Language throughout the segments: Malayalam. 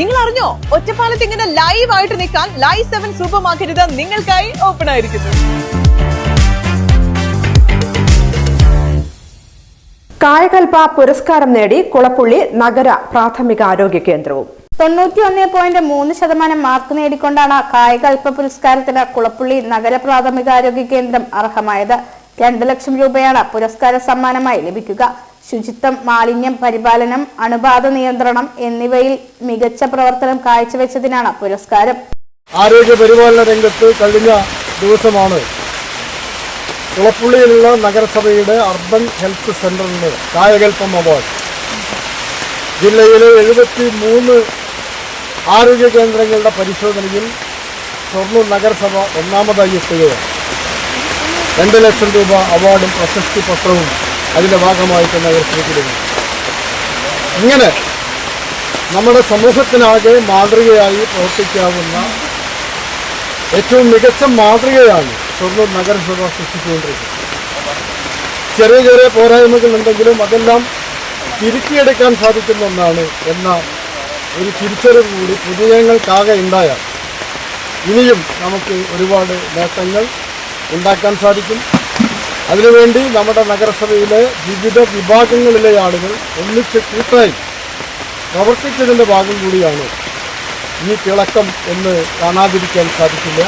നിങ്ങൾ അറിഞ്ഞോ ഒറ്റപ്പാലത്ത് ഇങ്ങനെ ലൈവ് ആയിട്ട് നിൽക്കാൻ ലൈവ് സെവൻ സൂപ്പർ മാർക്കറ്റ് നിങ്ങൾക്കായി ഓപ്പൺ ആയിരിക്കുന്നു. കായകൽപ പുരസ്കാരം നേടി കുളപ്പുള്ളി നഗര പ്രാഥമിക ആരോഗ്യ കേന്ദ്രവും. തൊണ്ണൂറ്റി ഒന്ന് പോയിന്റ് മൂന്ന് ശതമാനം മാർക്ക് നേടിക്കൊണ്ടാണ് കായികൽപ്പ പുരസ്കാരത്തിന് കുളപ്പുള്ളി നഗര പ്രാഥമികാരോഗ്യ കേന്ദ്രം അർഹമായത്. രണ്ട് ലക്ഷം രൂപയാണ് പുരസ്കാര സമ്മാനമായി ലഭിക്കുക. ശുചിത്വം മാലിന്യം പരിപാലനം അണുബാധ നിയന്ത്രണം എന്നിവയിൽ മികച്ച പ്രവർത്തനം കാഴ്ചവെച്ചതിനാണ് പുരസ്കാരം. ആരോഗ്യ പരിപാലന രംഗത്ത് കഴിഞ്ഞ ദിവസമാണ് കുളപ്പുള്ളിയിലുള്ള നഗരസഭയുടെ അർബൻ ഹെൽത്ത് സെന്ററിന് കായകൽപ്പം അവാർഡ്. ജില്ലയിലെ എഴുപത്തി മൂന്ന് ആരോഗ്യ കേന്ദ്രങ്ങളുടെ പരിശോധനയിൽ ഷൊർണൂർ നഗരസഭ ഒന്നാമതായി എത്തുകയാണ്. രണ്ട് ലക്ഷം രൂപ അവാർഡും പ്രശസ്തി പത്രവും അതിന്റെ തന്നെ അവർ ശ്രമിക്കുന്നു ഇങ്ങനെ നമ്മുടെ സമൂഹത്തിനാകെ മാതൃകയായി പ്രവർത്തിക്കാവുന്ന ഏറ്റവും മികച്ച മാതൃകയാണ് ഷൊർണൂർ നഗരസഭ സൃഷ്ടിച്ചുകൊണ്ടിരിക്കുന്നത്. ചെറിയ ചെറിയ പോരായ്മകൾ ഉണ്ടെങ്കിലും അതെല്ലാം തിരുത്തിയെടുക്കാൻ സാധിക്കുന്ന ഒന്നാണ് എന്ന ഒരു തിരിച്ചറിവ് കൂടി പൊതുജനങ്ങൾക്കാകെ ഉണ്ടായാൽ ഇനിയും നമുക്ക് ഒരുപാട് നേട്ടങ്ങൾ ഉണ്ടാക്കാൻ സാധിക്കും. അതിനുവേണ്ടി നമ്മുടെ നഗരസഭയിലെ വിവിധ വിഭാഗങ്ങളിലെ ആളുകൾ ഒന്നിച്ച് കൂട്ടായി പ്രവർത്തിച്ചതിന്റെ ഭാഗം കൂടിയാണ് ഈ തിളക്കം എന്ന് കാണാതിരിക്കാൻ സാധിക്കില്ല.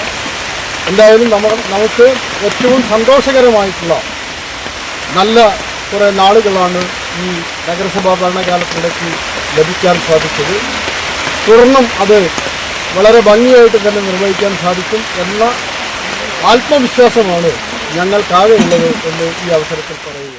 എന്തായാലും നമ്മൾ നമുക്ക് ഏറ്റവും സന്തോഷകരമായിട്ടുള്ള നല്ല കുറേ നാളുകളാണ് ഈ നഗരസഭാ ഭരണകാലത്തിലേക്ക് ലഭിക്കാൻ സാധിച്ചത്. തുടർന്നും അത് വളരെ ഭംഗിയായിട്ട് തന്നെ നിർവഹിക്കാൻ സാധിക്കും എന്ന ആത്മവിശ്വാസമാണ് ഞങ്ങൾക്കാകെ ഉള്ളത് എന്ന് ഈ അവസരത്തിൽ പറയുക